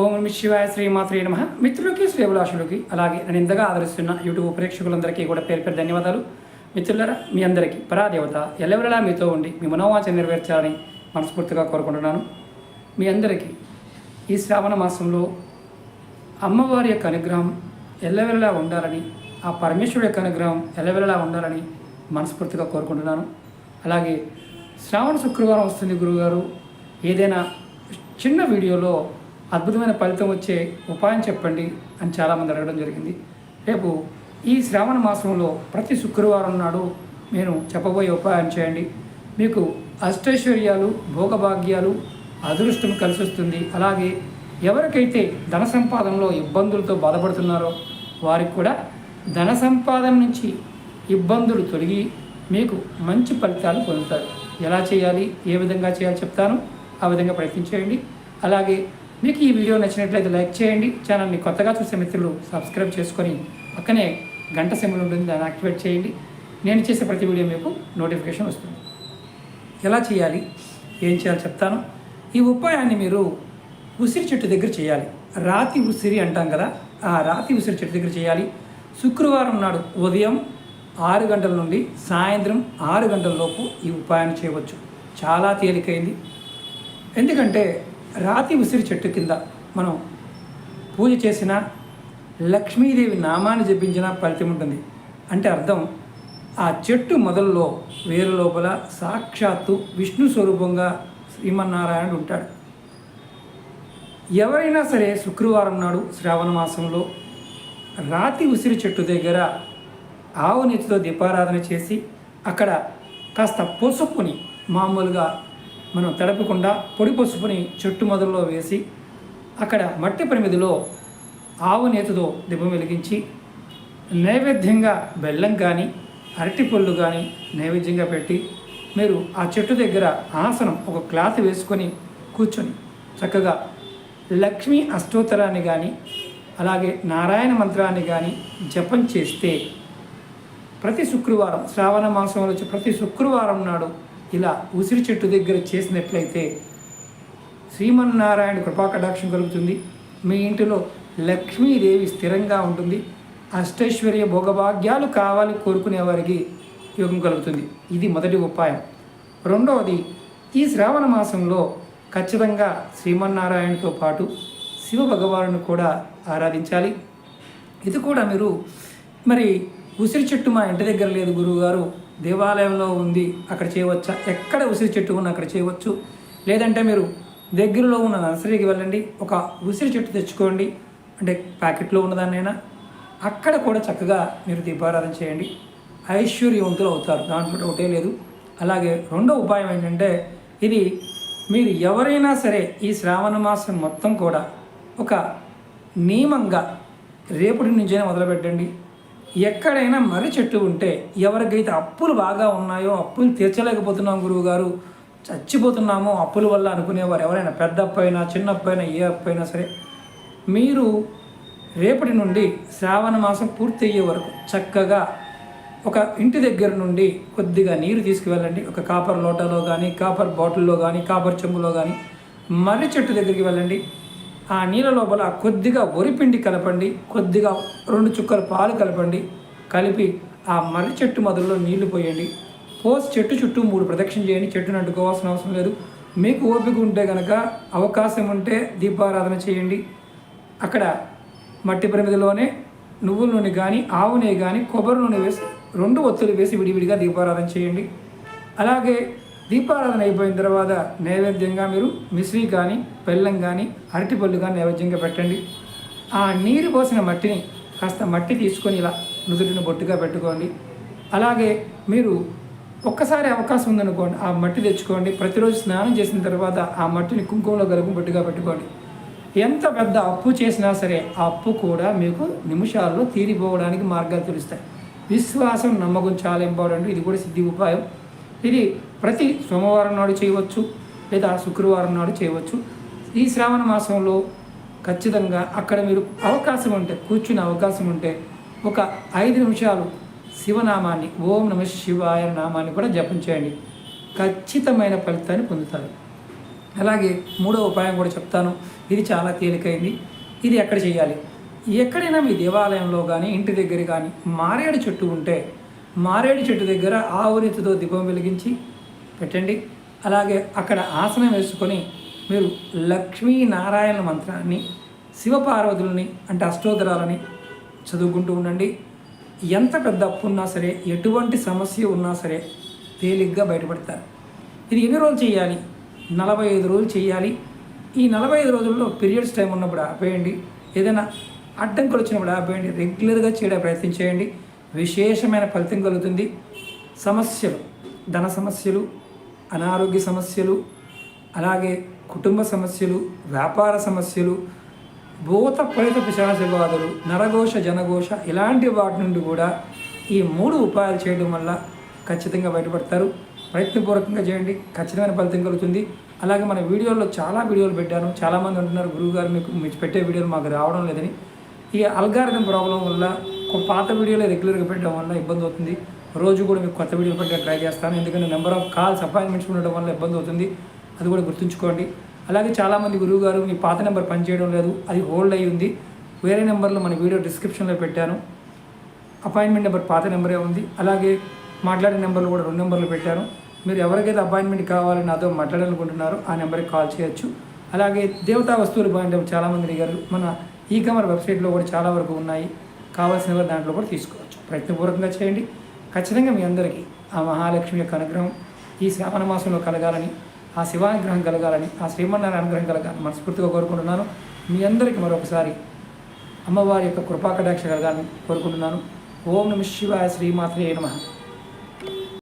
ఓం నమ శివాయ శ్రీమాత్రే నమ. మిత్రులకి శ్రీభిలాషులకి అలాగే నేను ఇంతగా ఆదరిస్తున్న యూట్యూబ్ ప్రేక్షకులందరికీ కూడా పేరు పేరు ధన్యవాదాలు. మిత్రులరా మీ అందరికీ పరాదేవత ఎల్లవెల్లలా మీతో ఉండి మీ మనోవాంఛ నెరవేర్చాలని మనస్ఫూర్తిగా కోరుకుంటున్నాను. మీ అందరికీ ఈ శ్రావణ మాసంలో అమ్మవారి యొక్క అనుగ్రహం ఎల్లవెల్లలా ఉండాలని ఆ పరమేశ్వరుడు యొక్క అనుగ్రహం ఎల్లవెల్లలా ఉండాలని మనస్ఫూర్తిగా కోరుకుంటున్నాను. అలాగే శ్రావణ శుక్రవారం వస్తుంది గురువుగారు. ఏదైనా చిన్న వీడియోలో అద్భుతమైన ఫలితం వచ్చే ఉపాయం చెప్పండి అని చాలామంది అడగడం జరిగింది. రేపు ఈ శ్రావణ మాసంలో ప్రతి శుక్రవారం నాడు నేను చెప్పబోయే ఉపాయం చేయండి. మీకు అష్టైశ్వర్యాలు భోగభాగ్యాలు అదృష్టం కలిసి వస్తుంది అలాగే ఎవరికైతే ధన సంపాదనలో ఇబ్బందులతో బాధపడుతున్నారో వారికి కూడా ధన సంపాదన నుంచి ఇబ్బందులు తొలగి మీకు మంచి ఫలితాలు పొందుతారు. ఎలా చేయాలి? ఏ విధంగా చేయాలి చెప్తాను. ఆ విధంగా ప్రయత్నించేయండి. అలాగే మీకు ఈ వీడియో నచ్చినట్లయితే లైక్ చేయండి. ఛానల్ని కొత్తగా చూసే మిత్రులు సబ్స్క్రైబ్ చేసుకొని పక్కనే గంట సింబల్ ఉంటుంది దాన్ని యాక్టివేట్ చేయండి. నేను చేసే ప్రతి వీడియో మీకు నోటిఫికేషన్ వస్తుంది. ఎలా చేయాలి? ఏం చేయాలో చెప్తాను. ఈ ఉపాయాన్ని మీరు ఉసిరి చెట్టు దగ్గర చేయాలి. రాతి ఉసిరి అంటాం కదా ఆ రాతి ఉసిరి చెట్టు దగ్గర చేయాలి. శుక్రవారం నాడు ఉదయం ఆరు గంటల నుండి సాయంత్రం ఆరు గంటల లోపు ఈ ఉపాయాన్ని చేయవచ్చు. చాలా తేలికైంది. ఎందుకంటే రాతి ఉసిరి చెట్టు కింద మనం పూజ చేసిన లక్ష్మీదేవి నామాన్ని జపించిన ఫలితం ఉంటుంది. అంటే అర్థం ఆ చెట్టు మొదల్లో వేరు లోపల సాక్షాత్తు విష్ణు స్వరూపంగా శ్రీమన్నారాయణుడు ఉంటాడు. ఎవరైనా సరే శుక్రవారం నాడు శ్రావణ మాసంలో రాతి ఉసిరి చెట్టు దగ్గర ఆవు నెత్తితో దీపారాధన చేసి అక్కడ కాస్త పసుపుని మామూలుగా మనం తడపకుండా పొడి పసుపుని చెట్టు మొదల్లో వేసి అక్కడ మట్టి ప్రమిదిలో ఆవు నేతతో దిబ్బం వెలిగించి నైవేద్యంగా బెల్లం కానీ అరటిపళ్ళు కానీ నైవేద్యంగా పెట్టి మీరు ఆ చెట్టు దగ్గర ఆసనం ఒక క్లాత్ వేసుకొని కూర్చొని చక్కగా లక్ష్మీ అష్టోత్తరాన్ని కానీ అలాగే నారాయణ మంత్రాన్ని కానీ జపం చేస్తే ప్రతి శుక్రవారం శ్రావణ మాసంలో వచ్చే ప్రతి శుక్రవారం నాడు ఇలా ఉసిరి చెట్టు దగ్గర చేసినట్లయితే శ్రీమన్నారాయణ కృపాకటాక్షం కలుగుతుంది. మీ ఇంటిలో లక్ష్మీదేవి స్థిరంగా ఉంటుంది. అష్టైశ్వర్య భోగభాగ్యాలు కావాలి కోరుకునే వారికి యోగం కలుగుతుంది. ఇది మొదటి ఉపాయం. రెండవది ఈ శ్రావణ మాసంలో ఖచ్చితంగా శ్రీమన్నారాయణతో పాటు శివ భగవాను కూడా ఆరాధించాలి. ఇది కూడా మీరు మరి ఉసిరి చెట్టు మా ఇంటి దగ్గర లేదు గురువుగారు. దేవాలయంలో ఉంది అక్కడ చేయవచ్చా? ఎక్కడ ఉసిరి చెట్టు ఉన్న అక్కడ చేయవచ్చు. లేదంటే మీరు దగ్గరలో ఉన్న నర్సరీకి వెళ్ళండి ఒక ఉసిరి చెట్టు తెచ్చుకోండి అంటే ప్యాకెట్లో ఉన్నదాన్నైనా అక్కడ కూడా చక్కగా మీరు దీపారాధన చేయండి. ఐశ్వర్యవంతులు అవుతారు దాంట్లో ఒకటే లేదు. అలాగే రెండో ఉపాయం ఏంటంటే ఇది మీరు ఎవరైనా సరే ఈ శ్రావణ మాసం మొత్తం కూడా ఒక నియమంగా రేపటి నుంచైనా మొదలుపెట్టండి. ఎక్కడైనా మర్రి చెట్టు ఉంటే ఎవరికైతే అప్పులు బాగా ఉన్నాయో అప్పులు తీర్చలేకపోతున్నాం గురువు గారు చచ్చిపోతున్నామో అప్పుల వల్ల అనుకునేవారు ఎవరైనా పెద్ద అప్పు అయినా చిన్న అప్పు అయినా ఏ అప్పు అయినా సరే. మీరు రేపటి నుండి శ్రావణ మాసం పూర్తి అయ్యే వరకు చక్కగా ఒక ఇంటి దగ్గర నుండి కొద్దిగా నీరు తీసుకువెళ్ళండి. ఒక కాపర్ లోటాలో కానీ కాపర్ బాటిల్లో కానీ కాపర్ చెంబులో కానీ మర్రి చెట్టు దగ్గరికి వెళ్ళండి. ఆ నీళ్ళ లోపల కొద్దిగా వరిపిండి కలపండి కొద్దిగా రెండు చుక్కల పాలు కలపండి కలిపి ఆ మర్రి చెట్టు మొదల్లో నీళ్ళు పోయండి. పోసి చెట్టు చుట్టూ మూడు ప్రదక్షిణ చేయండి. చెట్టును అడ్డుకోవాల్సిన అవసరం లేదు. మీకు ఓపిక ఉంటే కనుక అవకాశం ఉంటే దీపారాధన చేయండి. అక్కడ మట్టి ప్రమిదిలోనే నువ్వుల నూనె కానీ ఆవు నెయ్యి కానీ కొబ్బరి నూనె వేసి రెండు ఒత్తులు వేసి విడివిడిగా దీపారాధన చేయండి. అలాగే దీపారాధన అయిపోయిన తర్వాత నైవేద్యంగా మీరు మిశ్రీ కానీ బెల్లం కానీ అరటిపళ్ళు కానీ నైవేద్యంగా పెట్టండి. ఆ నీరు పోసిన మట్టిని కాస్త మట్టి తీసుకొని ఇలా నుదుటిని బొట్టుగా పెట్టుకోండి. అలాగే మీరు ఒక్కసారి అవకాశం ఉందనుకోండి ఆ మట్టి తెచ్చుకోండి. ప్రతిరోజు స్నానం చేసిన తర్వాత ఆ మట్టిని కుంకుమలో కలుపు బొట్టుగా పెట్టుకోండి. ఎంత పెద్ద అప్పు చేసినా సరే ఆ అప్పు కూడా మీకు నిమిషాల్లో తీరిపోవడానికి మార్గాలు తెలుస్తాయి. విశ్వాసం నమ్మకం చాలా ఇంపార్టెంట్ ఇది కూడా సిద్ధి ఉపాయం. ఇది ప్రతి సోమవారం నాడు చేయవచ్చు లేదా శుక్రవారం నాడు చేయవచ్చు. ఈ శ్రావణ మాసంలో ఖచ్చితంగా అక్కడ మీరు అవకాశం ఉంటే కూర్చునే అవకాశం ఉంటే ఒక ఐదు నిమిషాలు శివనామాన్ని ఓం నమ శివాయ నామాన్ని కూడా జపం చేయండి. ఖచ్చితమైన ఫలితాన్ని పొందుతారు. అలాగే మూడో ఉపాయం కూడా చెప్తాను. ఇది చాలా తేలికైంది. ఇది ఎక్కడ చేయాలి? ఎక్కడైనా మీ దేవాలయంలో కానీ ఇంటి దగ్గర కానీ మారేడు చెట్టు ఉంటే మారేడు చెట్టు దగ్గర ఆవురితితో దీపం వెలిగించి పెట్టండి. అలాగే అక్కడ ఆసనం వేసుకొని మీరు లక్ష్మీనారాయణ మంత్రాన్ని శివపార్వతులని అంటే అష్టోత్తరాలని చదువుకుంటూ ఉండండి. ఎంత పెద్ద అప్పు ఉన్నా సరే ఎటువంటి సమస్య ఉన్నా సరే తేలిగ్గా బయటపడతారు. ఇది ఎన్ని రోజులు చేయాలి? నలభై ఐదు రోజులు చేయాలి. ఈ నలభై ఐదు రోజుల్లో పీరియడ్స్ టైం ఉన్నప్పుడు ఆపేయండి. ఏదైనా అడ్డంకులు వచ్చినప్పుడు ఆపేయండి. రెగ్యులర్గా చేయడానికి ప్రయత్నం చేయండి. విశేషమైన ఫలితం కలుగుతుంది. సమస్యలు ధన సమస్యలు అనారోగ్య సమస్యలు అలాగే కుటుంబ సమస్యలు వ్యాపార సమస్యలు భూత ఫలిత పిశాచ బాధలు నరఘోష జనఘోష ఇలాంటి వాటి నుండి కూడా ఈ మూడు ఉపాయాలు చేయడం వల్ల ఖచ్చితంగా బయటపడతారు. ప్రయత్నపూర్వకంగా చేయండి. ఖచ్చితమైన ఫలితం కలుగుతుంది. అలాగే మన వీడియోల్లో చాలా వీడియోలు పెట్టాను. చాలామంది అంటున్నారు గురువుగారు మీకు మీరు పెట్టే వీడియోలు మాకు రావడం లేదని. ఈ అల్గారిథం ప్రాబ్లం వల్ల ఒక పాత వీడియోలు రెగ్యులర్గా పెట్టడం వల్ల ఇబ్బంది అవుతుంది. రోజు కూడా మీకు కొత్త వీడియోలు పెట్టే ట్రై చేస్తాను. ఎందుకంటే నెంబర్ ఆఫ్ కాల్స్ అపాయింట్మెంట్స్ ఉండడం వల్ల ఇబ్బంది అవుతుంది. అది కూడా గుర్తుంచుకోండి. అలాగే చాలామంది గురువు గారు మీ పాత నెంబర్ పనిచేయడం లేదు. అది హోల్డ్ అయ్యి ఉంది. వేరే నెంబర్లో మన వీడియో డిస్క్రిప్షన్లో పెట్టాను. అపాయింట్మెంట్ నెంబర్ పాత నెంబరే ఉంది. అలాగే మాట్లాడే నెంబర్లు కూడా రెండు నెంబర్లు పెట్టాను. మీరు ఎవరికైతే అపాయింట్మెంట్ కావాలని నాతో మాట్లాడాలనుకుంటున్నారో ఆ నెంబర్కి కాల్ చేయొచ్చు. అలాగే దేవతా వస్తువులు బాగుంటే చాలామంది అడిగారు. మన ఈ కమర్ వెబ్సైట్లో కూడా చాలా వరకు ఉన్నాయి. కావాల్సిన దాంట్లో కూడా తీసుకోవచ్చు. ప్రయత్నపూర్వకంగా చేయండి. ఖచ్చితంగా మీ అందరికీ ఆ మహాలక్ష్మి యొక్క అనుగ్రహం ఈ శ్రావణ మాసంలో కలగాలని ఆ శివానుగ్రహం కలగాలని ఆ శ్రీమన్నారాయణ అనుగ్రహం కలగాలని మనస్ఫూర్తిగా కోరుకుంటున్నాను. మీ అందరికీ మరొకసారి అమ్మవారి యొక్క కృపాకటాక్ష కలగాలని కోరుకుంటున్నాను. ఓం నమ శివాయ శ్రీమాత్రే నమ.